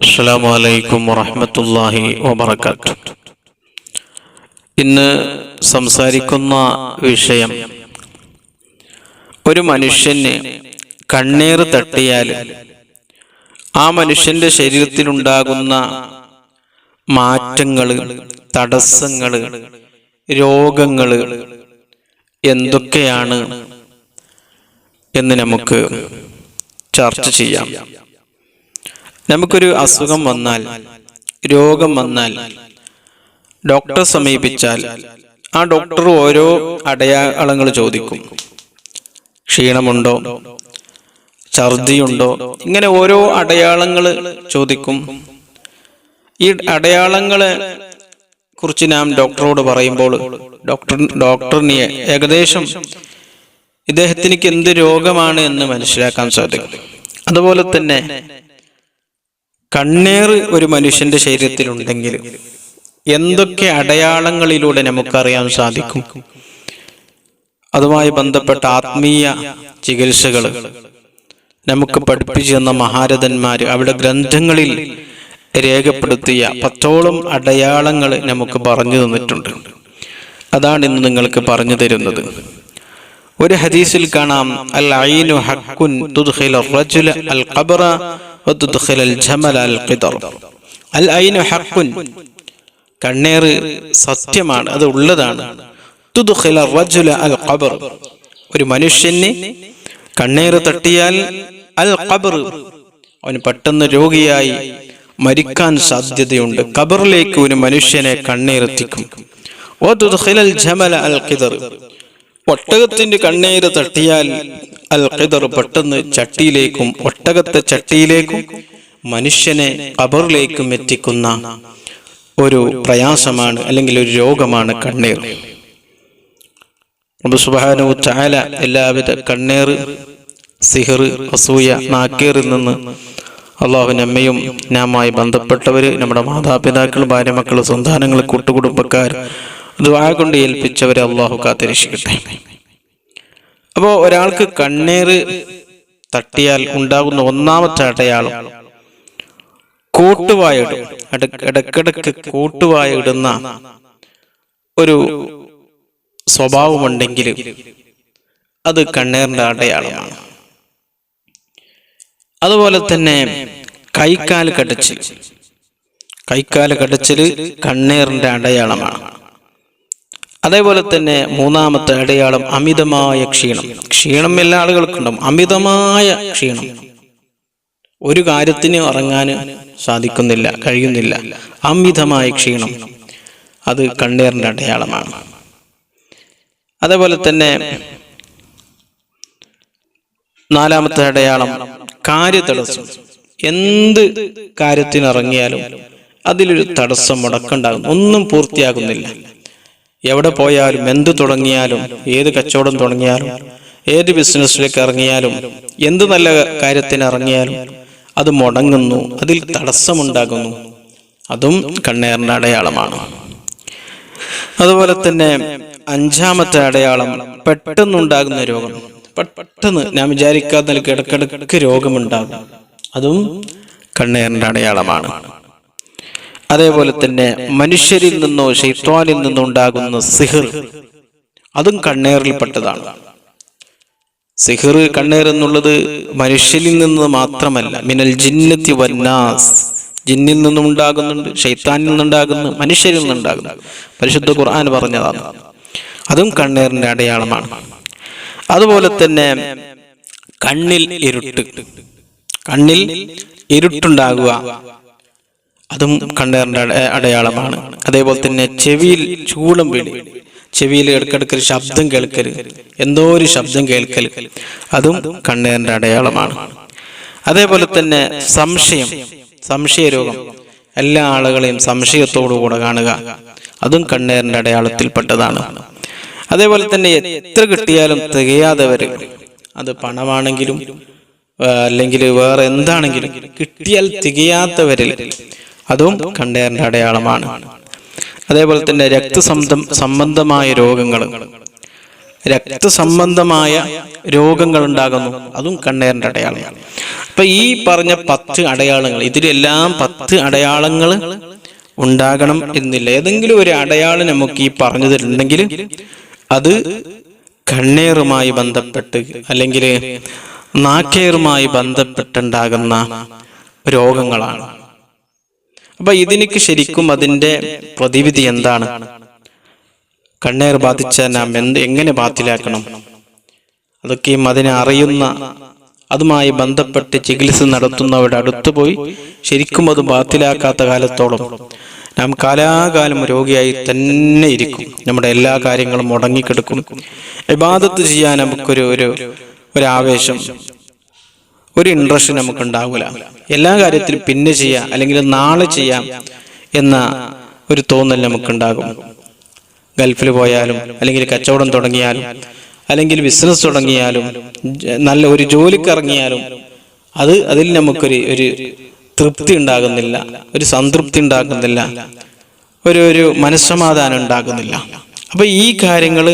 അസ്സാം വലൈക്കും വറഹമത്തല്ലാഹി വബർക്കാത്തു ഇന്ന് സംസാരിക്കുന്ന വിഷയം ഒരു മനുഷ്യന് കണ്ണീർ തട്ടിയാൽ ആ മനുഷ്യന്റെ ശരീരത്തിലുണ്ടാകുന്ന മാറ്റങ്ങൾ തടസ്സങ്ങൾ രോഗങ്ങൾ എന്തൊക്കെയാണ് എന്ന് നമുക്ക് ചർച്ച ചെയ്യാം. നമുക്കൊരു അസുഖം വന്നാൽ രോഗം വന്നാൽ ഡോക്ടറെ സമീപിച്ചാൽ ആ ഡോക്ടർ ഓരോ അടയാളങ്ങൾ ചോദിക്കും. ക്ഷീണമുണ്ടോ? ഛർദിയുണ്ടോ? ഇങ്ങനെ ഓരോ അടയാളങ്ങൾ ചോദിക്കും. ഈ അടയാളങ്ങളെ കുറിച്ച് നാം ഡോക്ടറോട് പറയുമ്പോൾ ഡോക്ടർ ഡോക്ടറിന് ഏകദേശം ഇദ്ദേഹത്തിനിക്ക് എന്ത് രോഗമാണ് എന്ന് മനസ്സിലാക്കാൻ സാധിക്കും. അതുപോലെ തന്നെ കണ്ണീർ ഒരു മനുഷ്യന്റെ ശരീരത്തിലുണ്ടെങ്കിൽ എന്തൊക്കെ അടയാളങ്ങളിലൂടെ നമുക്കറിയാൻ സാധിക്കും? അതുമായി ബന്ധപ്പെട്ട ആത്മീയ ചികിത്സകൾ നമുക്ക് പഠിപ്പിച്ചു തന്ന മഹാരഥന്മാർ അവിടെ ഗ്രന്ഥങ്ങളിൽ രേഖപ്പെടുത്തിയ പത്തോളം അടയാളങ്ങൾ നമുക്ക് പറഞ്ഞു തന്നിട്ടുണ്ട്. അതാണ് ഇന്ന് നിങ്ങൾക്ക് പറഞ്ഞു തരുന്നത്. ഒരു ഹദീസിൽ കാണാം അൽ ഐനു ഹക്കുൻ തുദ്ഖില റജുല അൽ ഖബറ അൽ ഐനു ഹക്കുൻ കണ്ണേർ സത്യമാണ് അത് ഉള്ളതാണ്. അൽ ഖബർ ഒരു മനുഷ്യന് കണ്ണേർ തട്ടിയാൽ അൽ ഖബർ അവന് പെട്ടെന്ന് രോഗിയായി മരിക്കാൻ സാധ്യതയുണ്ട്. ഖബറിലേക്ക് ഒരു മനുഷ്യനെ കണ്ണീരെത്തിക്കും ഓ ഒട്ടകത്തിന്റെ കണ്ണീര് തട്ടിയാൽ അൽ ഖിദർ പെട്ടെന്ന് ചട്ടിയിലേക്കും ഒട്ടകത്തെ ചട്ടിയിലേക്കും മനുഷ്യനെ ഖബറിലേക്കും എത്തിക്കുന്ന ഒരു പ്രയാസമാണ് അല്ലെങ്കിൽ ഒരു രോഗമാണ് കണ്ണീർ. സുബാനു ചാല എല്ലാവിധ കണ്ണീർ സിഹർ അസൂയ നാക്കേറിൽ നിന്ന് അള്ളാഹു അമ്മയും നാമായി ബന്ധപ്പെട്ടവർ നമ്മുടെ മാതാപിതാക്കൾ ഭാര്യമക്കൾ സന്താനങ്ങൾ കൂട്ടുകുടുംബക്കാർ ദ്വാ കൊണ്ട് ഏൽപ്പിച്ചവരെ അള്ളാഹു കാത്തിരക്ഷിക്കട്ടെ. അപ്പോൾ ഒരാൾക്ക് കണ്ണീർ തട്ടിയാൽ ഉണ്ടാകുന്ന ഒന്നാമത്തെ അടയാളം കൂട്ടുവായിടും. ഇടക്കിടക്ക് കൂട്ടുവായിടുന്ന ഒരു സ്വഭാവമുണ്ടെങ്കിൽ അത് കണ്ണീറിന്റെ അടയാളമാണ്. അതുപോലെ തന്നെ കൈക്കാൽ കടച്ചിൽ. കൈക്കാൽ കടച്ചിൽ കണ്ണീറിന്റെ അടയാളമാണ്. അതേപോലെ തന്നെ മൂന്നാമത്തെ അടയാളം അമിതമായ ക്ഷീണം. ക്ഷീണം എല്ലാ ആളുകൾക്കുണ്ടാവും. അമിതമായ ക്ഷീണം. ഒരു കാര്യത്തിന് ഇറങ്ങാൻ സാധിക്കുന്നില്ല കഴിയുന്നില്ല. അമിതമായ ക്ഷീണം. അത് കണ്ണീറിന്റെ അടയാളമാണ്. അതേപോലെ തന്നെ നാലാമത്തെ അടയാളം കാര്യതടസ്സം. എന്ത് കാര്യത്തിന് ഇറങ്ങിയാലും അതിലൊരു തടസ്സം മുടക്കുണ്ടാകും. ഒന്നും പൂർത്തിയാകുന്നില്ല. എവിടെ പോയാലും എന്ത് തുടങ്ങിയാലും ഏത് കച്ചവടം തുടങ്ങിയാലും ഏത് ബിസിനസ്സിലേക്ക് ഇറങ്ങിയാലും എന്ത് നല്ല കാര്യത്തിന് ഇറങ്ങിയാലും അത് മുടങ്ങുന്നു അതിൽ തടസ്സമുണ്ടാകുന്നു. അതും കണ്ണേറിന്റെ അടയാളമാണ്. അതുപോലെ തന്നെ അഞ്ചാമത്തെ അടയാളം പെട്ടെന്നുണ്ടാകുന്ന രോഗം. പെട്ടെന്ന് ഞാൻ വിചാരിക്കാത്ത നിലയ്ക്ക് ഇടക്കിടക്ക് രോഗമുണ്ടാകും. അതും കണ്ണേറിന്റെ അടയാളമാണ്. അതേപോലെ തന്നെ മനുഷ്യരിൽ നിന്നോ ഷെയ്ത്വാനിൽ നിന്നോ ഉണ്ടാകുന്ന സിഹിർ അതും കണ്ണേറിൽപ്പെട്ടതാണ്. സിഹിർ കണ്ണേർ എന്നുള്ളത് മനുഷ്യരിൽ നിന്ന് മാത്രമല്ല മിനൽ ജിന്നത്തി വന്നാസ്. ജിന്നിൽ നിന്നും ഉണ്ടാകുന്നുണ്ട് ഷെയ്ത്താനിൽ നിന്നുണ്ടാകുന്നു മനുഷ്യരിൽ നിന്നുണ്ടാകുന്നു. പരിശുദ്ധ ഖുർആൻ പറഞ്ഞതാണ്. അതും കണ്ണേറിന്റെ അടയാളമാണ്. അതുപോലെ തന്നെ കണ്ണിൽ ഇരുട്ട്. കണ്ണിൽ ഇരുട്ടുണ്ടാകുക അതും കണ്ണേറിന്റെ അടയാളമാണ്. അതേപോലെ തന്നെ ചെവിയിൽ ചൂളം പിടി ചെവിയിൽ ഇടക്കിടക്ക് ശബ്ദം കേൾക്കൽ എന്തോ ഒരു ശബ്ദം കേൾക്കൽ. അതും കണ്ണേറിന്റെ അടയാളമാണ്. അതേപോലെ തന്നെ സംശയം. സംശയരോഗം എല്ലാ ആളുകളെയും സംശയത്തോടുകൂടെ കാണുക. അതും കണ്ണേറിന്റെ അടയാളത്തിൽപ്പെട്ടതാണ്. അതേപോലെ തന്നെ എത്ര കിട്ടിയാലും തികയാതെ വരും അത് പണമാണെങ്കിലും അല്ലെങ്കിൽ വേറെ എന്താണെങ്കിലും കിട്ടിയാൽ തികയാത്തവരിൽ അതും കണ്ണേറിന്റെ അടയാളമാണ്. അതേപോലെ തന്നെ രക്തസംബന്ധം സംബന്ധമായ രോഗങ്ങൾ രക്തസംബന്ധമായ രോഗങ്ങൾ ഉണ്ടാകുന്നു. അതും കണ്ണേറിന്റെ അടയാളമാണ്. അപ്പൊ ഈ പറഞ്ഞ പത്ത് അടയാളങ്ങൾ ഇതിലെല്ലാം പത്ത് അടയാളങ്ങൾ ഉണ്ടാകണം എന്നില്ല. ഏതെങ്കിലും ഒരു അടയാളം നമുക്ക് ഈ പറഞ്ഞതിലുണ്ടെങ്കിൽ അത് കണ്ണേറുമായി ബന്ധപ്പെട്ട് അല്ലെങ്കിൽ നാക്കേറുമായി ബന്ധപ്പെട്ടുണ്ടാകുന്ന രോഗങ്ങളാണ്. അപ്പൊ ഇതിനക്ക് ശരിക്കും അതിന്റെ പ്രതിവിധി എന്താണ്? കണ്ണേർ ബാധിച്ച നാം എന്ത് എങ്ങനെ ബാത്തിലാക്കണം അതൊക്കെയും അതിനെ അറിയുന്ന അതുമായി ബന്ധപ്പെട്ട് ചികിത്സ നടത്തുന്നവരുടെ അടുത്ത് പോയി ശരിക്കും അത് ബാത്തിലാക്കാത്ത കാലത്തോളം നാം കാലാകാലം രോഗിയായി തന്നെ ഇരിക്കും. നമ്മുടെ എല്ലാ കാര്യങ്ങളും മുടങ്ങിക്കിടക്കും. ഇബാദത്ത് ചെയ്യാൻ നമുക്കൊരു ഒരു ഒരു ആവേശം. ഒരു ഇൻട്രസ്റ്റ് നമുക്ക് ഉണ്ടാവില്ല എല്ലാ കാര്യത്തിലും പിന്നെ ചെയ്യാം അല്ലെങ്കിൽ നാളെ ചെയ്യാം എന്ന ഒരു തോന്നൽ നമുക്കുണ്ടാകും. ഗൾഫിൽ പോയാലും അല്ലെങ്കിൽ കച്ചവടം തുടങ്ങിയാലും അല്ലെങ്കിൽ ബിസിനസ് തുടങ്ങിയാലും നല്ല ഒരു ജോലിക്ക് ഇറങ്ങിയാലും അത് അതിൽ നമുക്കൊരു ഒരു തൃപ്തി ഉണ്ടാകുന്നില്ല ഒരു സംതൃപ്തി ഉണ്ടാകുന്നില്ല ഒരു ഒരു മനസ്സമാധാനം ഉണ്ടാകുന്നില്ല. അപ്പൊ ഈ കാര്യങ്ങൾ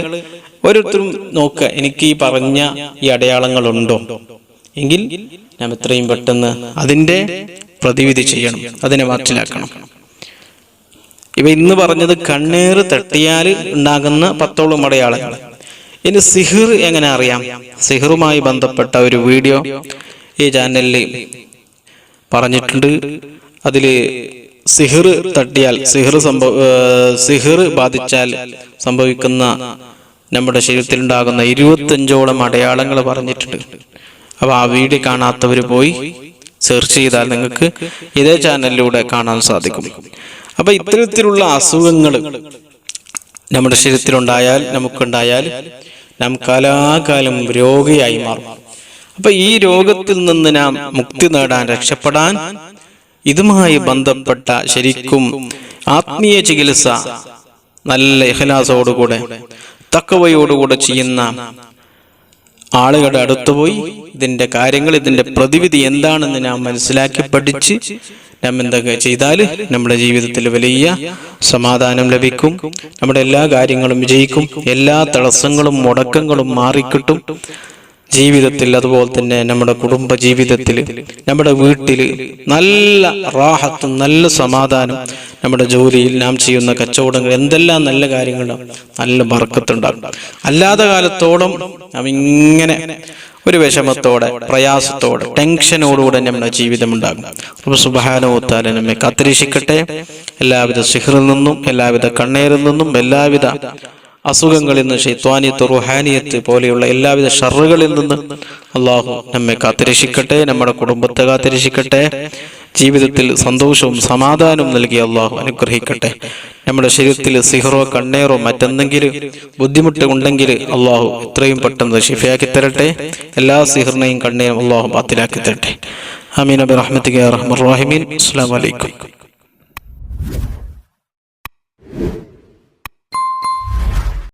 ഓരോരുത്തരും നോക്കുക. എനിക്ക് ഈ പറഞ്ഞ ഈ അടയാളങ്ങളുണ്ടോ? എങ്കിൽ നാം എത്രയും പെട്ടെന്ന് അതിന്റെ പ്രതിവിധി ചെയ്യണം അതിനെ മാറ്റിലാക്കണം ഇവ ഇന്ന് പറഞ്ഞത് കണ്ണീർ തട്ടിയാൽ ഉണ്ടാകുന്ന പത്തോളം അടയാളങ്ങൾ. ഇനി സിഹിർ എങ്ങനെ അറിയാം? സിഹിറുമായി ബന്ധപ്പെട്ട ഒരു വീഡിയോ ഈ ചാനലിൽ പറഞ്ഞിട്ടുണ്ട്. അതിൽ സിഹിർ തട്ടിയാൽ സിഹിർ സംഭവ സിഹിർ ബാധിച്ചാൽ സംഭവിക്കുന്ന നമ്മുടെ ശരീരത്തിലുണ്ടാകുന്ന ഇരുപത്തഞ്ചോളം അടയാളങ്ങൾ പറഞ്ഞിട്ടുണ്ട്. അപ്പൊ ആ വീഡിയോ കാണാത്തവർ പോയി സെർച്ച് ചെയ്താൽ നിങ്ങൾക്ക് ഇതേ ചാനലിലൂടെ കാണാൻ സാധിക്കും. അപ്പൊ ഇത്തരത്തിലുള്ള അസുഖങ്ങൾ നമ്മുടെ ശരീരത്തിലുണ്ടായാൽ നമുക്കുണ്ടായാൽ നാം കാലാകാലം രോഗിയായി മാറും. അപ്പൊ ഈ രോഗത്തിൽ നിന്ന് നാം മുക്തി നേടാൻ രക്ഷപ്പെടാൻ ഇതുമായി ബന്ധപ്പെട്ട ശരിക്കും ആത്മീയ ചികിത്സ നല്ല ഇഹലാസോടുകൂടെ തക്കവയോടുകൂടെ ചെയ്യുന്ന ആളുകളുടെ അടുത്ത് പോയി ഇതിന്റെ കാര്യങ്ങൾ ഇതിന്റെ പ്രതിവിധി എന്താണെന്ന് നാം മനസ്സിലാക്കി പഠിച്ച് നാം എന്തൊക്കെ ചെയ്താൽ നമ്മുടെ ജീവിതത്തിൽ വലിയ സമാധാനം ലഭിക്കും. നമ്മുടെ എല്ലാ കാര്യങ്ങളും വിജയിക്കും. എല്ലാ തടസ്സങ്ങളും മുടക്കങ്ങളും മാറിക്കിട്ടും. ജീവിതത്തിൽ അതുപോലെ തന്നെ നമ്മുടെ കുടുംബ ജീവിതത്തിൽ നമ്മുടെ വീട്ടിൽ നല്ല റാഹത്തും നല്ല സമാധാനം നമ്മുടെ ജോലിയിൽ നാം ചെയ്യുന്ന കച്ചവടങ്ങൾ എന്തെല്ലാം നല്ല കാര്യങ്ങളും നല്ല ബർക്കത്തുണ്ടാകും അല്ലാത്ത കാലത്തോളം നാം ഇങ്ങനെ ഒരു വിഷമത്തോടെ പ്രയാസത്തോടെ ടെൻഷനോടുകൂടെ നമ്മുടെ ജീവിതം ഉണ്ടാകും. അപ്പോൾ സുബാനോത്താല നമ്മെ കാത്തിരക്ഷിക്കട്ടെ എല്ലാവിധ സിഹറിൽ നിന്നും എല്ലാവിധ കണ്ണേരിൽ നിന്നും എല്ലാവിധ അസുഖങ്ങളിൽ നിന്ന് ഷെയ്ത്വാനിയത്ത് റുഹാനിയത്ത് പോലെയുള്ള എല്ലാവിധ ഷറുകളിൽ നിന്ന് അള്ളാഹു നമ്മെ കാത്തിരക്ഷിക്കട്ടെ നമ്മുടെ കുടുംബത്തെ കാത്തിരക്ഷിക്കട്ടെ. ജീവിതത്തിൽ സന്തോഷവും സമാധാനവും നൽകി അള്ളാഹു അനുഗ്രഹിക്കട്ടെ. നമ്മുടെ ശരീരത്തിൽ സിഹറോ കണ്ണേറോ മറ്റെന്തെങ്കിലും ബുദ്ധിമുട്ട് ഉണ്ടെങ്കിൽ അള്ളാഹു എത്രയും പെട്ടെന്ന് ഷിഫയാക്കി തരട്ടെ. എല്ലാ സിഹറിനെയും കണ്ണേയും അള്ളാഹു ബാത്തിലാക്കി തരട്ടെ. അമീൻ അബി റഹ്മത്തിക്ക് റഹ്മർ അലൈക്കും. അസ്സാം